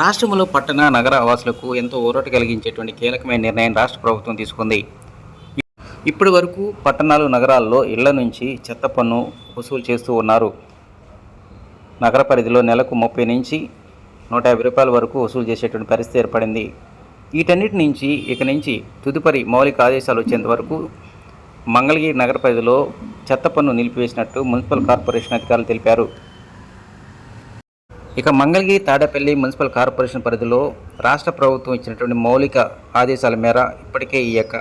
రాష్ట్రంలో పట్టణ నగర వాసులకు ఎంతో ఊరట కలిగించేటువంటి కీలకమైన నిర్ణయం రాష్ట్ర ప్రభుత్వం తీసుకుంది. ఇప్పటి వరకు పట్టణాలు నగరాల్లో ఇళ్ళ నుంచి చెత్త పన్ను వసూలు చేస్తూ ఉన్నారు. నగర పరిధిలో నెలకు ముప్పై నుంచి నూట యాభై రూపాయల వరకు వసూలు చేసేటువంటి పరిస్థితి ఏర్పడింది. వీటన్నిటి నుంచి ఇక నుంచి తుదుపరి మౌలిక ఆదేశాలు వచ్చేంత వరకు మంగళగిరి నగర పరిధిలో చెత్త పన్ను నిలిపివేసినట్టు మున్సిపల్ కార్పొరేషన్ అధికారులు తెలిపారు. ఇక మంగళగిరి తాడేపల్లి మున్సిపల్ కార్పొరేషన్ పరిధిలో రాష్ట్ర ప్రభుత్వం ఇచ్చినటువంటి మౌలిక ఆదేశాల మేర ఇప్పటికే ఈ యొక్క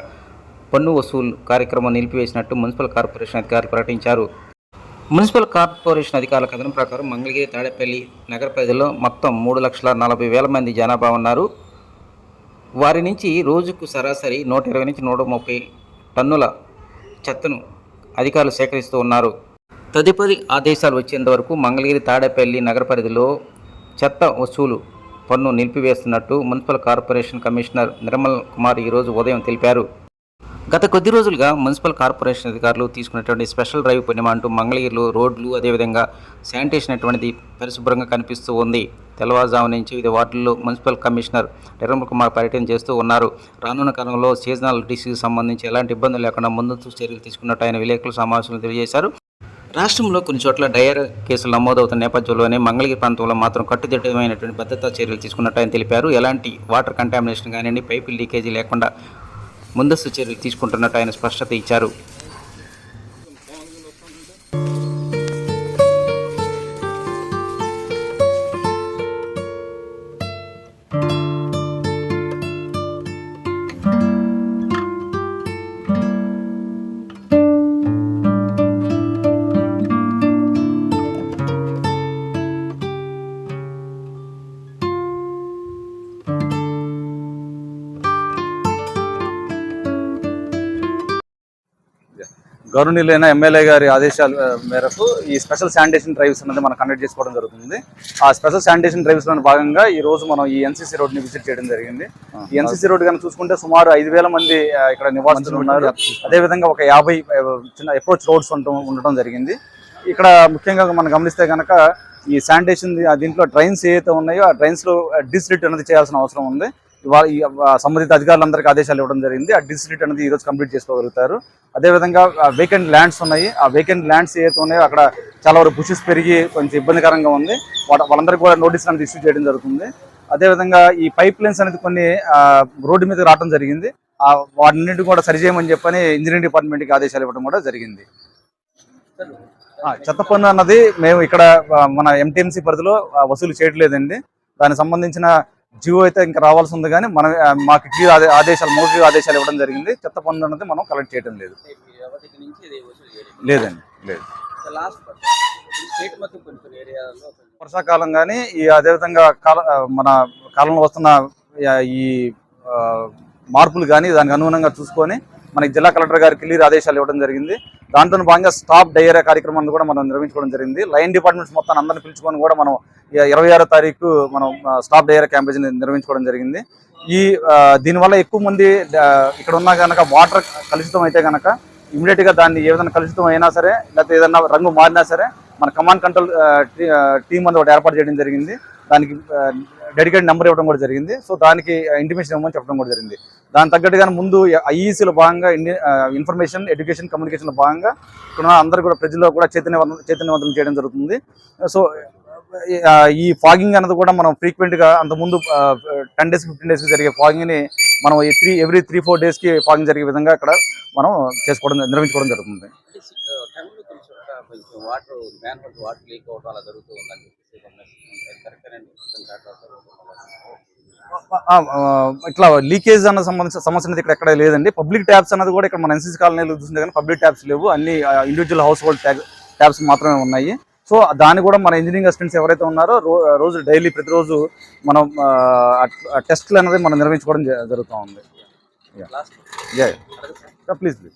పన్ను వసూలు కార్యక్రమం నిలిపివేసినట్టు మున్సిపల్ కార్పొరేషన్ అధికారులు ప్రకటించారు. మున్సిపల్ కార్పొరేషన్ అధికారుల కథనం ప్రకారం మంగళగిరి తాడేపల్లి నగర పరిధిలో మొత్తం మూడు లక్షల నలభై వేల మంది జనాభా ఉన్నారు. వారి నుంచి రోజుకు సరాసరి నూట ఇరవై నుంచి నూట ముప్పై టన్నుల చెత్తను అధికారులు సేకరిస్తూ ఉన్నారు. తదుపరి ఆదేశాలు వచ్చేంత వరకు మంగళగిరి తాడేపల్లి నగర పరిధిలో చెత్త వసూలు పన్ను నిలిపివేస్తున్నట్టు municipal corporation commissioner Nirmal Kumar ఈరోజు ఉదయం తెలిపారు. గత కొద్ది రోజులుగా మున్సిపల్ కార్పొరేషన్ అధికారులు తీసుకున్నటువంటి స్పెషల్ డ్రైవ్ పుణ్యమా అంటూ మంగళగిరిలో రోడ్లు అదేవిధంగా శానిటేషన్ అటువంటిది పరిశుభ్రంగా కనిపిస్తూ ఉంది. తెల్లవారుజాము నుంచి వివిధ వార్డుల్లో మున్సిపల్ కమిషనర్ నిర్మల్ కుమార్ పర్యటన చేస్తూ ఉన్నారు. రానున్న కాలంలో సీజనల్ డిసీజ్ సంబంధించి ఎలాంటి ఇబ్బందులు లేకుండా ముందస్తు చర్యలు తీసుకున్నట్టు ఆయన విలేకరుల సమావేశంలో తెలియజేశారు. రాష్ట్రంలో కొన్ని చోట్ల డయర్ కేసులు నమోదవుతున్న నేపథ్యంలోనే మంగళగిరి ప్రాంతంలో మాత్రం కట్టుదిట్టమైనటువంటి భద్రతా చర్యలు తీసుకున్నట్టు ఆయన తెలిపారు. ఎలాంటి వాటర్ కంటామినేషన్ కానివ్వండి పైపు లీకేజీ లేకుండా ముందస్తు చర్యలు తీసుకుంటున్నట్టు ఆయన స్పష్టత ఇచ్చారు. గౌరవనీయులైన ఎమ్మెల్యే గారి ఆదేశాల మేరకు ఈ స్పెషల్ శానిటేషన్ డ్రైవ్స్ అనేది మనం కండక్ట్ చేసుకోవడం జరుగుతుంది. ఆ స్పెషల్ శానిటేషన్ డ్రైవ్స్లో భాగంగా ఈ రోజు మనం ఈ ఎన్సీసీ రోడ్ని విజిట్ చేయడం జరిగింది. ఈ ఎన్సీసీ రోడ్ కనుక చూసుకుంటే సుమారు ఐదు వేల మంది ఇక్కడ నివాసితులు ఉన్నారు. అదే విధంగా ఒక యాభై చిన్న అప్రోచ్ రోడ్స్ ఉండటం జరిగింది. ఇక్కడ ముఖ్యంగా మనం గమనిస్తే కనుక ఈ శానిటేషన్ దీంట్లో ట్రైన్స్ ఏవైతే ఉన్నాయో ఆ ట్రైన్స్లో డిస్ట్రిక్ట్ అనేది చేయాల్సిన అవసరం ఉంది. సంబంధిత అధికారులందరికీ ఆదేశాలు ఇవ్వడం జరిగింది. ఆ డిస్ట్రిక్ట్ అనేది ఈరోజు కంప్లీట్ చేసుకోగలుగుతారు. అదేవిధంగా వేకెంట్ ల్యాండ్స్ ఉన్నాయి. ఆ వేకెంట్ ల్యాండ్స్ ఏవైతే ఉన్నాయో అక్కడ చాలా వరకు బుషెస్ పెరిగి కొంచెం ఇబ్బందికరంగా ఉంది. వాళ్ళందరికీ కూడా నోటీస్ అనేది ఇష్యూ చేయడం జరుగుతుంది. అదేవిధంగా ఈ పైప్ లైన్స్ అనేది కొన్ని రోడ్డు మీద రావడం జరిగింది. వాటిన్నింటి కూడా సరిచేయమని చెప్పని ఇంజనీరింగ్ డిపార్ట్మెంట్కి ఆదేశాలు ఇవ్వడం కూడా జరిగింది. చెత్త పన్ను అన్నది మేము ఇక్కడ మన ఎంటీఎంసీ పరిధిలో వసూలు చేయట్లేదండి. దానికి సంబంధించిన జియో అయితే ఇంకా రావాల్సి ఉంది కానీ మనం మాకు ఆదే- ఆదేశాలు మౌఖిక ఆదేశాలు ఇవ్వడం జరిగింది. చెత్త పన్ను అన్నది మనం కలెక్ట్ చేయడం లేదు. లేదండి లేదు. వర్షాకాలం కానీ ఈ అదేవిధంగా కాల మన కాలంలో వస్తున్న ఈ మార్పులు కానీ దానికి అనుగుణంగా చూసుకొని మనకి జిల్లా కలెక్టర్ గారికి క్లియర్ ఆదేశాలు ఇవ్వడం జరిగింది. దాంట్లో భాగంగా స్టాప్ డైరియా కార్యక్రమాన్ని కూడా మనం నిర్వహించుకోవడం జరిగింది. లైన్ డిపార్ట్మెంట్స్ మొత్తం అందరిని పిలుచుకొని కూడా మనం ఇరవై ఆరో తారీఖు మనం స్టాప్ డైరియా క్యాంపేజ్ నిర్వహించుకోవడం జరిగింది. ఈ దీనివల్ల ఎక్కువ మంది ఇక్కడ ఉన్న కనుక వాటర్ కలుషితం అయితే కనుక ఇమీడియట్గా దాన్ని ఏ విధంగా కలుషితం అయినా సరే లేకపోతే ఏదైనా రంగు మారినా సరే మన కమాండ్ కంట్రోల్ టీం అనేది ఒకటి ఏర్పాటు చేయడం జరిగింది. దానికి డెడికేట్ నెంబర్ ఇవ్వడం కూడా జరిగింది. సో దానికి ఇంటిమేషన్ ఇవ్వమని చెప్పడం కూడా జరిగింది. దాని తగ్గట్టుగా ముందు ఐఈసీలో భాగంగా ఇన్ఫర్మేషన్ ఎడ్యుకేషన్ కమ్యూనికేషన్ భాగంగా ఇక్కడ అందరూ కూడా ప్రజల్లో కూడా చైతన్యవంతం చైతన్యవంతం చేయడం జరుగుతుంది. సో ఈ ఫాగింగ్ అనేది కూడా మనం ఫ్రీక్వెంట్గా అంతకుముందు టెన్ డేస్ ఫిఫ్టీన్ డేస్ జరిగే ఫాగింగ్ని మనం ఈ త్రీ ఎవ్రీ త్రీ ఫోర్ డేస్కి ఫాగింగ్ జరిగే విధంగా ఇక్కడ మనం చేసుకోవడం నిర్వహించుకోవడం జరుగుతుంది. వాటర్ వాటర్ లీక్ అవడం అలా జరుగుతూ ఉందని ఇట్లా లీకేజ్ అన్న సంబంధించిన సమస్య అనేది ఇక్కడ ఎక్కడ లేదండి. పబ్లిక్ ట్యాబ్స్ అన్నది కూడా ఇక్కడ మన ఎన్సీసీ కాలనీలో చూస్తుంటే కానీ పబ్లిక్ ట్యాబ్స్ లేవు. అన్ని ఇండివిజువల్ హౌస్ హోల్డ్ ట్యాబ్స్ మాత్రమే ఉన్నాయి. సో దాన్ని కూడా మన ఇంజనీరింగ్ అసిస్టెంట్స్ ఎవరైతే ఉన్నారో రోజు డైలీ ప్రతిరోజు మనం టెస్ట్లు అనేది మనం నిర్వహించుకోవడం జ- జరుగుతూ ఉంది. Please please